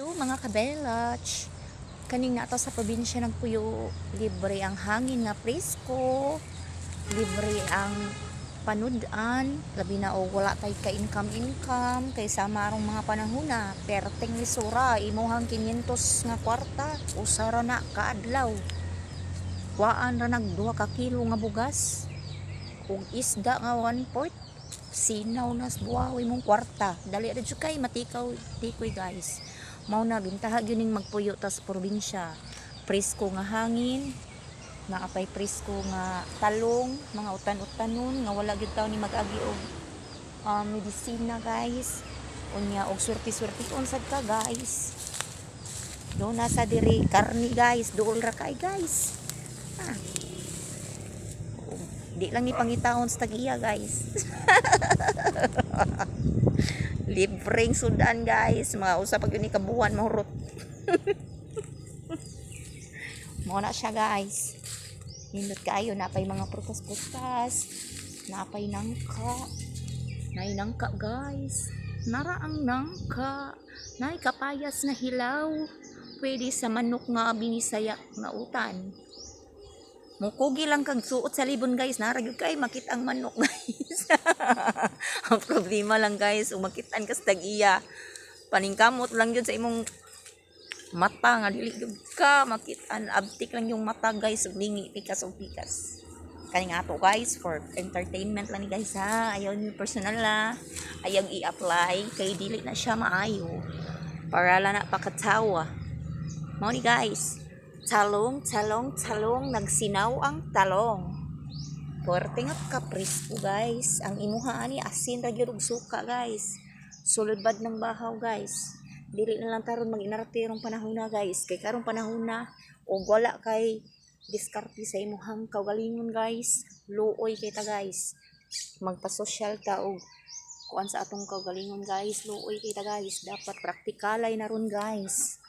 Hello mga kabelach. Kaning na sa probinsya ng Puyo, libre ang hangin nga presko, libre ang panudan, labi na o wala tay ka income income kay sama arong mga panahona, perteng ni sura imuhang 500 nga kwarta, usara na kaadlaw. Waan ra nag 2 ka kilo nga bugas. Ug isda nga 1 port sinaw nas buhaw imong kwarta dali ra kay matikaw tikoy guys mao na bintaha gyud ning magpuyo tas probinsya. Presko nga hangin naapay presko nga talong mga utan-utanon nga wala gyud taw ni mag-agi og um, medisina guys. Unya og swerte-swerte unsad ka guys. Do nasa diri karni guys. Duol ra kay guys. Ah. Di lang ni pangitaon sa tagiya guys. Libreng sudan guys. Mga usa pag yun kabuhan mahurot mo na siya guys. Nindot kayo napay mga prutas-prutas. Napay nangka. Nay nangka guys. Nara ang nangka. Nay kapayas na hilaw. Pwede sa manok nga binisaya nga utan Mukugi lang kag suot sa libon guys, naragyod kay makit ang manok guys. ang problema lang guys, umakitan ka sa tagiya. Paningkamot lang yun sa imong mata nga dili gyud ka makitan abtik lang yung mata guys ug lingi pikas ug pikas. Kani nga ato guys for entertainment lang ni guys ha. Ayaw ni personal la. Ayaw i-apply kay dili na siya maayo. Para la na pakatawa. Mao ni guys. Talong, talong, talong, nagsinaw ang talong. Korte nga kaprisko guys. Ang imuha ani asin ra gyud suka guys. Sulod bad ng bahaw guys. Dili na lang taron mag-inarte rong panahon na guys. Kay karong panahon na ug wala kay diskarte sa imuhang kaugalingon guys. Luoy kay ta guys. Magpa-social ta og kuan sa atong kaugalingon guys. Luoy kay ta guys. Dapat praktikalay na ron guys.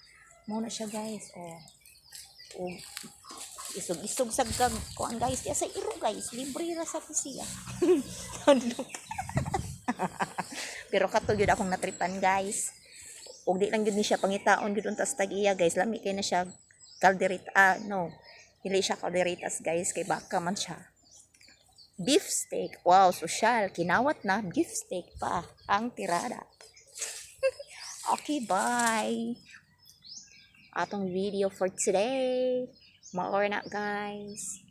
Mo na siya guys. Oh o isog-isog sa gag kuan guys. Diya sa iro guys. Libre ra sa siya. Pero kato gyud akong natripan guys. Ug di lang gyud ni siya pangitaon gyud unta sa tag-iya guys. Lami kay na siya calderita ah no. Dili siya calderitas guys kay baka man siya. Beef steak. Wow social kinawat na. Beef steak pa ang tirada. Okay bye atong video for today. Maor na guys.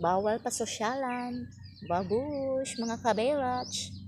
Bawal pa sosyalan. Babush mga kabelach.